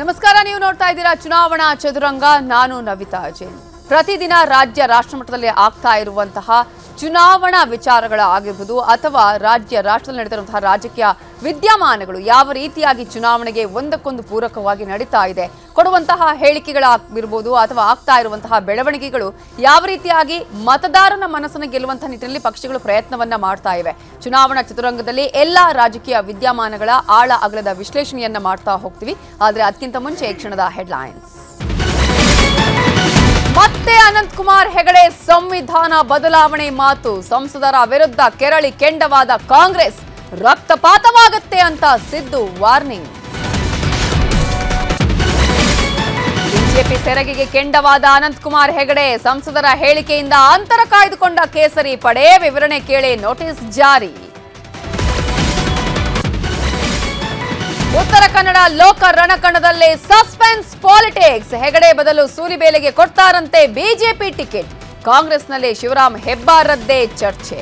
ನಮಸ್ಕಾರ ನೀವು ನೋಡ್ತಾ ಇದ್ದೀರಾ ಚುನಾವಣಾ ಚದುರಂಗ. ನಾನು ನವಿತಾ ಜೈನ್. ಪ್ರತಿದಿನ ರಾಜ್ಯ ರಾಷ್ಟ್ರಮಟ್ಟದಲ್ಲಿ ಆಗ್ತಾ ಇರುವಂತಹ ಚುನಾವಣಾ ವಿಚಾರಗಳ ಆಗಿರ್ಬೋದು ಅಥವಾ ರಾಜ್ಯ ರಾಷ್ಟ್ರದಲ್ಲಿ ನಡೀತಿರುವಂತಹ ರಾಜಕೀಯ ವಿದ್ಯಮಾನಗಳು ಯಾವ ರೀತಿಯಾಗಿ ಚುನಾವಣೆಗೆ ಒಂದಕ್ಕೊಂದು ಪೂರಕವಾಗಿ ನಡೀತಾ ಇದೆ, ಕೊಡುವಂತಹ ಹೇಳಿಕೆಗಳಾಗಿರ್ಬೋದು ಅಥವಾ ಆಗ್ತಾ ಇರುವಂತಹ ಬೆಳವಣಿಗೆಗಳು ಯಾವ ರೀತಿಯಾಗಿ ಮತದಾರನ ಮನಸ್ಸನ್ನು ಗೆಲ್ಲುವಂತಹ ನಿಟ್ಟಿನಲ್ಲಿ ಪಕ್ಷಗಳು ಪ್ರಯತ್ನವನ್ನ ಮಾಡ್ತಾ ಇವೆ. ಚುನಾವಣಾ ಚತುರಂಗದಲ್ಲಿ ಎಲ್ಲಾ ರಾಜಕೀಯ ವಿದ್ಯಮಾನಗಳ ಆಳ ಅಗಲದ ವಿಶ್ಲೇಷಣೆಯನ್ನ ಮಾಡ್ತಾ ಹೋಗ್ತೀವಿ. ಆದರೆ ಅದಕ್ಕಿಂತ ಮುಂಚೆ ಈ ಕ್ಷಣದ ಹೆಡ್ಲೈನ್ಸ್ ಅನಂತ್ ಕುಮಾರ್ ಹೆಗಡೆ ಸಂವಿಧಾನ ಬದಲಾವಣೆ ಮಾತು. ಸಂಸದರ ವಿರುದ್ಧ ಕೆರಳಿ ಕೆಂಡವಾದ ಕಾಂಗ್ರೆಸ್. ರಕ್ತಪಾತವಾಗುತ್ತೆ ಅಂತ ಸಿದ್ದು ವಾರ್ನಿಂಗ್. ಬಿಜೆಪಿ ಸೆರಗಿಗೆ ಕೆಂಡವಾದ ಅನಂತ್ ಕುಮಾರ್ ಹೆಗಡೆ ಸಂಸದರ ಹೇಳಿಕೆಯಿಂದ ಅಂತರ ಕಾಯ್ದುಕೊಂಡ ಕೇಸರಿ ಪಡೆ ವಿವರಣೆ ಕೇಳಿ ನೋಟಿಸ್ ಜಾರಿ. ಉತ್ತರ ಕನ್ನಡ ಲೋಕ ರಣಕಣದಲ್ಲಿ ಸಸ್ಪೆನ್ಸ್ ಪಾಲಿಟಿಕ್ಸ್. ಹೆಗಡೆ ಬದಲು ಸೂಲಿಬೇಲೆಗೆ ಕೊಡ್ತಾರಂತೆ ಬಿಜೆಪಿ ಟಿಕೆಟ್. ಕಾಂಗ್ರೆಸ್ನಲ್ಲಿ ಶಿವರಾಮ್ ಹೆಬ್ಬಾರದ್ದೇ ಚರ್ಚೆ.